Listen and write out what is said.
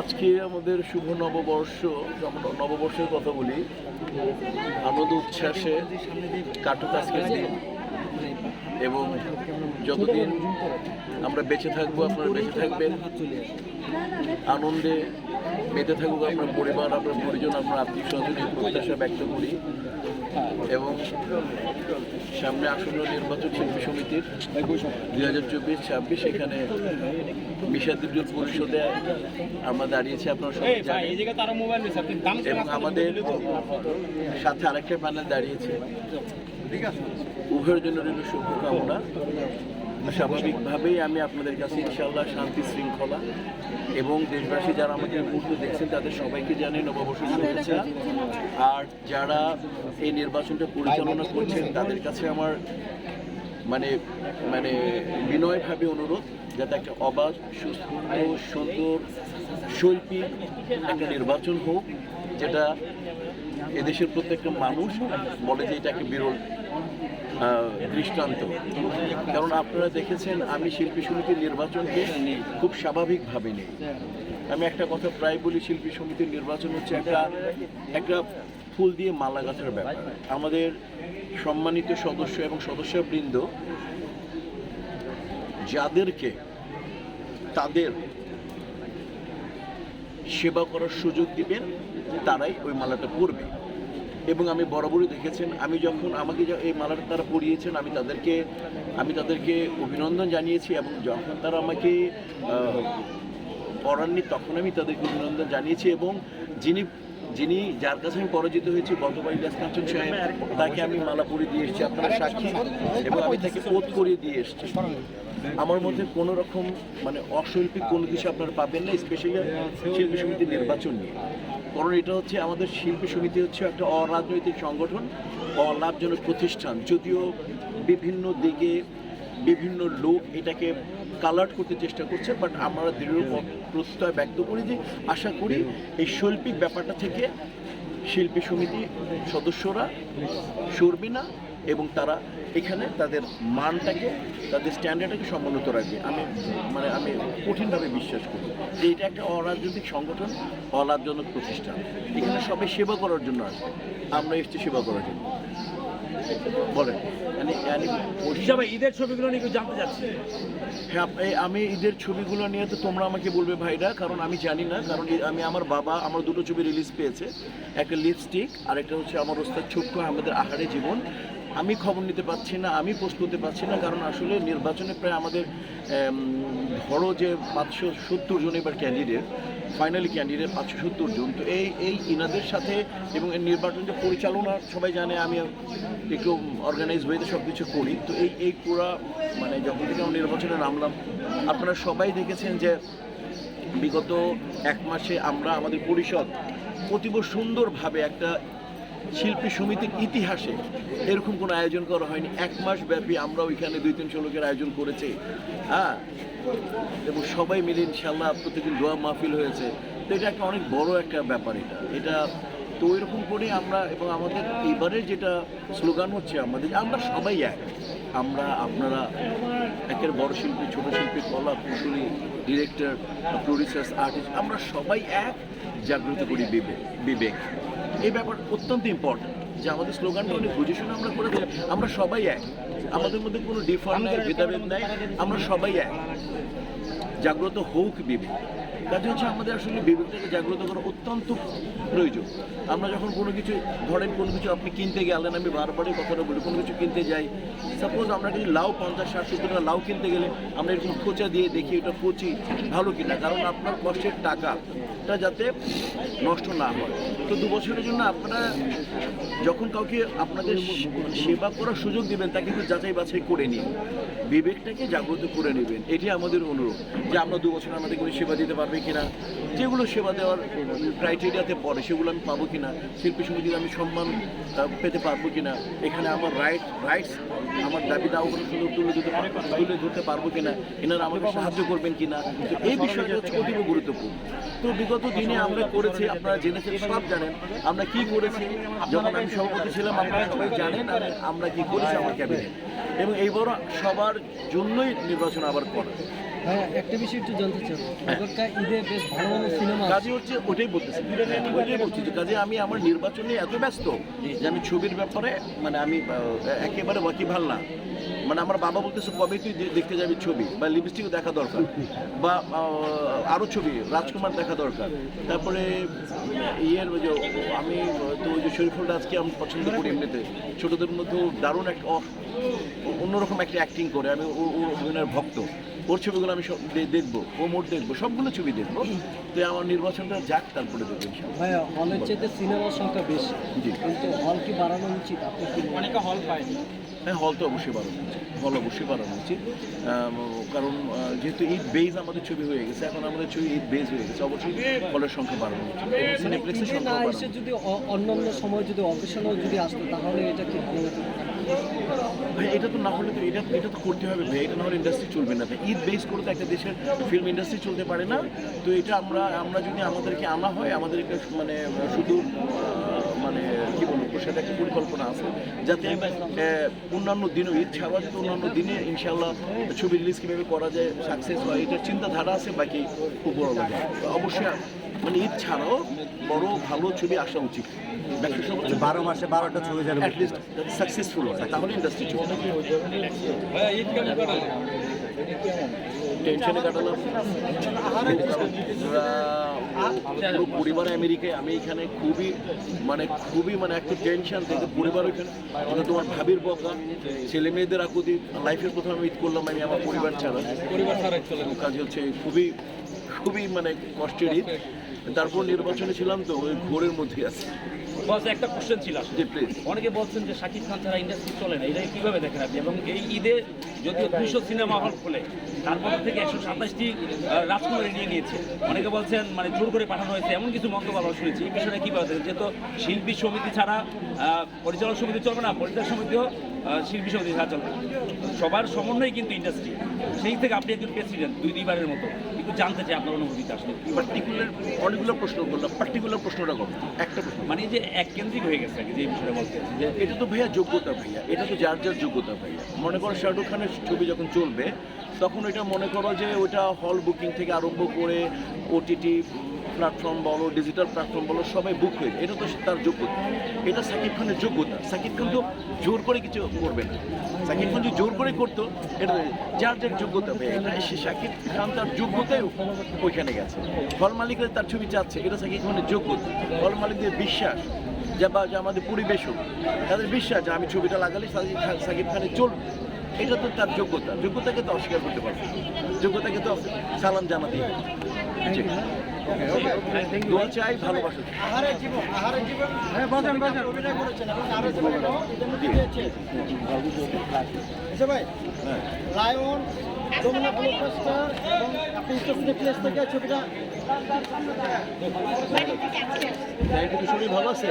আজকে আমাদের শুভ নববর্ষ যেমন নববর্ষের কথা বলি আনন্দ উচ্ছ্বাসে কাটুক আজকের দিন। এবং যতদিন আমরা বেঁচে থাকব আপনারা বেঁচে থাকবেন। আনন্দে মেতে থাকুক আপনার পরিবার আপনার পরিজন আপনার আত্মীয় স্বজনের প্রত্যাশা ব্যক্ত করি। এবং সামনে আসন্ন নির্বাচন শিল্পী সমিতির দুই হাজার চব্বিশ ছাব্বিশ এখানে বিষাদুর্যোগ পরিষদে আমরা দাঁড়িয়েছি আপনার সবাই জানেন। এবং আমাদের সাথে আরেকটা প্যানেল দাঁড়িয়েছে। উভয়ের জন্য রইল শুভকামনা। স্বাভাবিকভাবেই আমি আপনাদের কাছে ইনশাআল্লাহ শান্তি শৃঙ্খলা এবং দেশবাসী যারা আমাকে মুহূর্তে দেখছেন, তাদের সবাইকে জানিয়ে নববর্ষ শুভেচ্ছা। আর যারা এই নির্বাচনটা পরিচালনা করছেন, তাদের কাছে আমার মানে মানে বিনয়ভাবে অনুরোধ, যাতে একটা অবাধ সুস্থ সুন্দর শৈল্পিক একটা নির্বাচন হোক, যেটা এদেশের প্রত্যেকটা মানুষ বলে যে এটা একটা বিরল দৃষ্টান্ত। কারণ আপনারা দেখেছেন, আমি শিল্পী সমিতির নির্বাচনকে খুব স্বাভাবিকভাবে নেই। আমি একটা কথা প্রায় বলি, শিল্পী সমিতির নির্বাচন হচ্ছে একটা একটা ফুল দিয়ে মালা গাঁথার ব্যাপার। আমাদের সম্মানিত সদস্য এবং সদস্যবৃন্দ, যাদেরকে তাদের সেবা করার সুযোগ দিবেন, তারাই ওই মালাটা পরবে। এবং আমি বরাবরই দেখেছেন, আমি যখন আমাকে এই মালাটা তারা পরিয়েছেন, আমি তাদেরকে আমি তাদেরকে অভিনন্দন জানিয়েছি এবং যখন তারা আমাকে পড়াননি তখন আমি তাদেরকে অভিনন্দন জানিয়েছি এবং যিনি যিনি, যার কাছে আমি পরাজিত হয়েছি গতবার ইলিয়াস সাহেব, তাকে আমি মালা পরিয়ে দিয়ে এসেছি, আপনারা সাক্ষী, এবং আমি তাকে ওত করিয়ে দিয়ে এসেছি। আমার মধ্যে কোনো রকম মানে অশৈল্পিক কোনো কিছু আপনারা পাবেন না স্পেশালি শিল্পী সমিতির নির্বাচন নিয়ে। কারণ এটা হচ্ছে, আমাদের শিল্পী সমিতি হচ্ছে একটা অরাজনৈতিক সংগঠন, অলাভজনক প্রতিষ্ঠান, যদিও বিভিন্ন দিকে বিভিন্ন লোক এটাকে কালার্ট করতে চেষ্টা করছে বাট আমরা দৃঢ় প্রত্যয় ব্যক্ত করি যে আশা করি এই শৈল্পিক ব্যাপারটা থেকে শিল্পী সমিতি সদস্যরা সরবে না এবং তারা এখানে তাদের মানটাকে, তাদের স্ট্যান্ডার্ডটাকে সমুন্নত রাখবে। আমি মানে আমি কঠিনভাবে বিশ্বাস করি। যে এটা একটা অরাজনৈতিক সংগঠন, অলাভজনক প্রতিষ্ঠান। এখানে সবাই সেবা করার জন্য আসবে। আমরা এসেছি সেবা করার জন্য। বলেন। হিসাবে ঈদের ছবিগুলো নিয়ে একটু জানতে চাচ্ছি। হ্যাঁ এই আমি ঈদের ছবিগুলো নিয়ে তো তোমরা আমাকে বলবে ভাইরা কারণ আমি জানি না কারণ আমি আমার বাবা আমার দুটো ছবি রিলিজ পেয়েছে। একটা লিপস্টিক আর একটা হচ্ছে আমার ওস্তাদ ছোট্ট আমাদের আহারে জীবন। আমি খবর নিতে পারছি না আমি পোস্ট করতে পারছি না কারণ আসলে নির্বাচনে প্রায় আমাদের ধরো যে পাঁচশো সত্তর জন এবার ক্যান্ডিডেট ফাইনালি ক্যান্ডিডেট পাঁচশো সত্তর জন। তো এই এই ইনাদের সাথে এবং এর নির্বাচন যে পরিচালনা, সবাই জানে আমি একটু অর্গানাইজ হয়ে সব কিছু করি। তো এই এই পুরা মানে যখন থেকে আমরা নির্বাচনে নামলাম, আপনারা সবাই দেখেছেন যে বিগত এক মাসে আমরা আমাদের পরিষদ অতীব সুন্দরভাবে একটা শিল্পী সমিতির ইতিহাসে এরকম কোনো আয়োজন করা হয়নি। এক মাস ব্যাপী আমরা ওইখানে দুই তিনশো লোকের আয়োজন করেছি। হ্যাঁ? এবং সবাই মিলে ইনশাল্লাহ প্রতিদিন দোয়া মাহফিল হয়েছে। তো এটা একটা অনেক বড় একটা ব্যাপার এটা। এটা তো ওইরকম করে আমরা এবং আমাদের এবারে যেটা স্লোগান হচ্ছে আমাদের আমরা সবাই এক। আমরা, আপনারা, একের বড় শিল্পী, ছোট শিল্পী, কলা কুশলী ডিরেক্টর প্রডিউসার্স আর্টিস্ট আমরা সবাই এক। জাগ্রত করি বিবেক বিবেক। এই ব্যাপার অত্যন্ত ইম্পর্টেন্ট যে আমাদের স্লোগানটা অনেক বুঝে শুনে আমরা করে দিই। আমরা সবাই এক। আমাদের মধ্যে কোনো ডিফার নাই ভেদাভেদ নাই আমরা সবাই এক। জাগ্রত হোক বিবেক। কাজে হচ্ছে আমাদের আসলে বিবেকটাকে জাগ্রত করা অত্যন্ত প্রয়োজন। আমরা যখন কোনো কিছু ধরেন কোনো কিছু আপনি কিনতে গেলেন আমি বারবারই কথাটা বলি কোনো কিছু কিনতে যাই সাপোজ আমরা যদি লাউ পঞ্চাশ ষাট সত্তর টাকা লাউ কিনতে গেলে আমরা এরকম খোঁচা দিয়ে দেখি এটা কচি ভালো কিনা। কারণ আপনার কষ্টের টাকাটা যাতে নষ্ট না হয়। তো দু বছরের জন্য আপনারা যখন কাউকে আপনাদের সেবা করার সুযোগ দিবেন তাকে কিন্তু যাচাই বাছাই করে নিন। বিবেকটাকে জাগ্রত করে নেবেন। এটি আমাদের অনুরোধ যে আমরা দু বছর আমাদের কোনো সেবা দিতে পারবে কিনা, যেগুলো সেবা দেওয়ার ক্রাইটেরিয়াতে পড়ে, সেগুলো আমি পাবো কিনা, শিল্পী সমিতির আমি সম্মান পেতে পারব কিনা, এখানে আমার রাইট রাইটস আমার দাবিটা সুন্দর তুলে দিতে তুলে ধরতে পারব কিনা এনারা আমাকে সাহায্য করবেন কিনা এই বিষয়টা হচ্ছে অতীব গুরুত্বপূর্ণ। তো বিগত দিনে আমরা করেছি আপনারা জেনেছেন সব জানেন আমরা কি করেছি যখন আমি সভাপতি ছিলাম আপনারা সবাই জানেন আর আমরা কি করেছি আমার ক্যাবিনেট। এবং এইবার সবার জন্যই নির্বাচন আবার করা। হ্যাঁ একটা বিষয় একটু জানতে চাই। এবারকার ঈদে বেশ ভালো ভালো সিনেমা কাজে হচ্ছে ওটাই বলতেছি ওটাই বলছি কাজে আমি আমার নির্বাচন নিয়ে এত ব্যস্ত যে আমি ছবির ব্যাপারে মানে আমি একেবারে ওয়াকিভাল না। মানে আমার বাবা বলতেছে কবে তুই দেখতে যাবি ছবি? বা লিপস্টিক দেখা দরকার। বা আরও ছবি রাজকুমার দেখা দরকার। তারপরে ইয়ের ওই যে আমি তো ওই যে শরীফুল রাজকে আমি পছন্দ করি এমনিতে। ছোটদের মধ্যে দারুণ একটা অন্যরকম একটা অ্যাক্টিং করে। আমি ও- ওর অভিনয়ের ভক্ত। ওর ছবিগুলো আমি সব দেখব ও মোট দেখব সবগুলো ছবি দেখব। তো আমার নির্বাচনটা যাক তারপরে দেখব। ভাইয়া হলের চেয়ে সিনেমার সংখ্যা বেশি। কিন্তু হল কি বাড়ানো উচিত? আপনি অনেকে হল পায়নি। হ্যাঁ হল তো অবশ্যই বাড়ানো উচিত। হল অবশ্যই বাড়ানো উচিত। কারণ যেহেতু ঈদ বেজ আমাদের ছবি হয়ে গেছে এখন আমাদের ছবি ঈদ বেজ হয়ে গেছে অবশ্যই হলের সংখ্যা বাড়ানো উচিত। এবং সিনেপ্লেক্সের সংখ্যা এসে যদি অন্যান্য সময় যদি অকেশনাল যদি আসতো তাহলে এটা কি ভালো হতো? ভাই এটা তো না হলে তো এটা এটা তো করতে হবে ভাই এটা না হলে ইন্ডাস্ট্রি চলবে না। ভাই ঈদ বেস করে তো একটা দেশের ফিল্ম ইন্ডাস্ট্রি চলতে পারে না। তো এটা আমরা আমরা যদি আমাদেরকে আনা হয় আমাদেরকে মানে শুধু মানে কি বলব সেটা একটা পরিকল্পনা আছে যাতে আহ, অন্যান্য দিনও ঈদ ছাড়া যাতে অন্যান্য দিনে ইনশাল্লাহ ছবি রিলিজ কীভাবে করা যায় সাকসেস হয় এটার চিন্তাধারা আছে বাকি উপরওয়ালা যায়। তো অবশ্যই মানে ঈদ ছাড়াও বড় ভালো ছবি আসা উচিত। বারো মাসে বারোটা ছবি যাবে অ্যাটলিস্ট সাকসেসফুল হয় তাহলে ইন্ডাস্ট্রি চলবে। টেনশনে কাটালাম। পুরো পরিবার আমেরিকায় আমি এখানে খুবই মানে খুবই মানে একটা টেনশন থেকে পরিবার ওইখানে। তোমার ভাবির বকা ছেলে মেয়েদের আকুতি লাইফের প্রথম আমি ঈদ করলাম আমি আমার পরিবার ছাড়া। পরিবার ছাড়া কাজ হচ্ছে খুবই খুবই মানে কষ্টের ঈদ তারপর নির্বাচনে ছিলাম তো ওই ঘোরের মধ্যে আছে। বস একটা কোশ্চেন ছিল আসলে। অনেকে বলছেন যে শাকিব খান ছাড়া ইন্ডাস্ট্রি চলে না এটা কীভাবে দেখেন আপনি? এবং এই ঈদে যদিও দুশো সিনেমা হল খুলে তারপর থেকে একশো সাতাশটি রাজকুমারী নিয়ে নিয়েছে। অনেকে বলছেন মানে জোর করে পাঠানো হয়েছে এমন কিছু মন্তব্য আমরা শুনেছি। এই বিষয়টা কীভাবে দেখেন? যেহেতু শিল্পী সমিতি ছাড়া পরিচালক সমিতি চলবে না পরিচালক সমিতিও শিল্পী সমিতি না। সবার সমন্বয় কিন্তু ইন্ডাস্ট্রি সেই থেকে আপনি একজন প্রেসিডেন্ট দুই দুইবারের মতো। একটু জানতে চাই আপনার অনুভূতিটা আসলে? পার্টিকুলার অনেকগুলো প্রশ্ন করলাম। পার্টিকুলার প্রশ্নটা করো একটা প্রশ্ন। মানে যে এক কেন্দ্রিক হয়ে গেছে আর যে বিষয়টা বলতে যে এটা তো ভাইয়া যোগ্যতা ভাইয়া। এটা তো যার যার যোগ্যতা ভাইয়া। মনে করো শাহরুখ খানের ছবি যখন চলবে তখন এটা মনে করো যে ওটা হল বুকিং থেকে আরম্ভ করে ওটিটি প্ল্যাটফর্ম বলো ডিজিটাল প্ল্যাটফর্ম বলো, সবাই বুক হয়ে যায়। এটা তো তার যোগ্যতা। এটা সাকিব খানের যোগ্যতা। সাকিব খান তো জোর করে কিছু করবে না। সাকিব খান যদি জোর করে করতো, এটা যার যার যোগ্যতা ভাইয়া, এটা সে সাকিব খান তার যোগ্যতায় ওইখানে গেছে। হল মালিকরা তার ছবি চাচ্ছে, এটা সাকিব খানের যোগ্যতা। হল মালিকদের বিশ্বাস, যে বা আমাদের পরিবেশক তাদের বিশ্বাস যে আমি ছবিটা লাগালে সাকিব খান, সাকিব খানের চলবে। এটা তো তার যোগ্যতা। যোগ্যতাকে তো অস্বীকার করতে পারবে। যোগ্যতাকে তো সালাম জানাতেই। দোয়া চাই ভালোবাসা ভাই লায়ন যমুনা ব্লকবাস্টার এবং আপনি ইন্টারনেট প্লেস থেকে ছবিটা একটু শরীর ভালো আছে